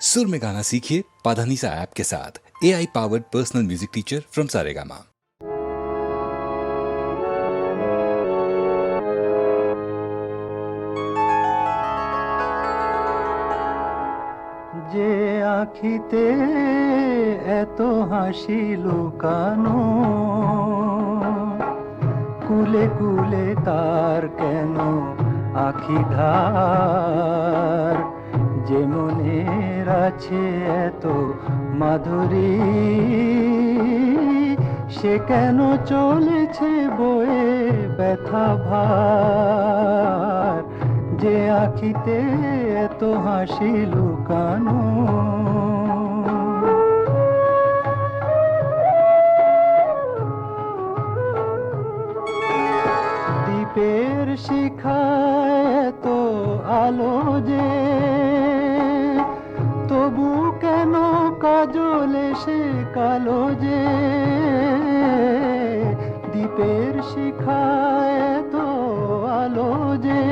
सुर में गाना सीखिए पाधानीसा ऐप के साथ A I powered personal music teacher from Saregama যে আখিতে এত হাসি লুকানো কুলে কুলে তার কেন আখি ধার যে মনের আছে এত মাধুরী, সে কেন চলেছে বয়ে ব্যথা ভার? যে আখিতে এত হাসি লুকানো দ্বীপের শিখায় এত আলো যে এসে কালো যে দ্বীপের শিখায় তো আলো যে।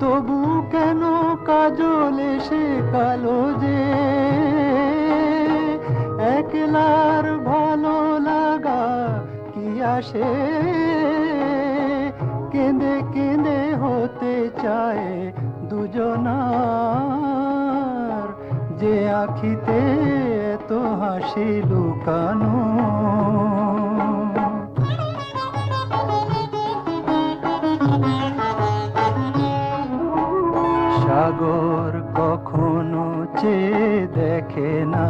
তবু কেন কাজল এসে কালো যে? একলার ভালো লাগা কি আসে? কেঁদে কেঁদে হতে চায় দুজনার যে আখিতে তো হাসি লুকানো। সাগর কখনো চেয়ে দেখে না।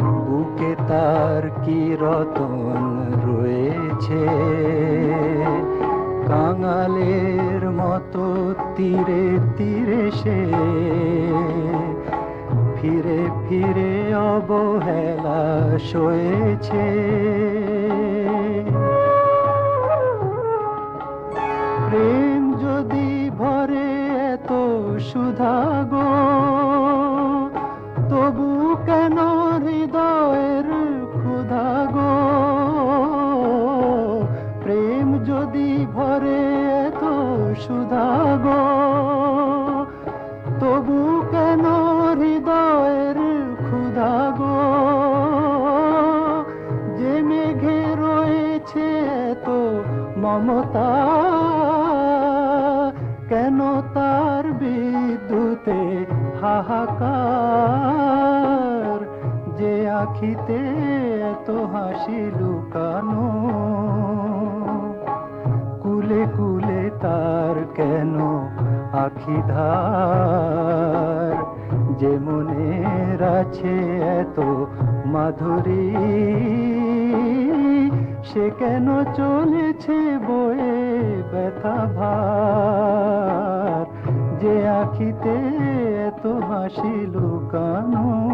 বুকে তার কি রতন রয়েছে? তীরে তীরে সে। ফিরে ফিরে অবহেলা সয়েছে। প্রেম যদি ভরে এত সুধা গো তবু কেন হৃদয়ের মমতা, কেন তার বিদ্যুতে হাহাকার? যে আখিতে এত হাসি লুকানো, কুলে কুলে তার কেন আখি ধার? যে মনের আছে এত মাধুরী সে কেন চলেছে বয়ে ব্যথা ভার? যে আখিতে এত হাসি লুকানো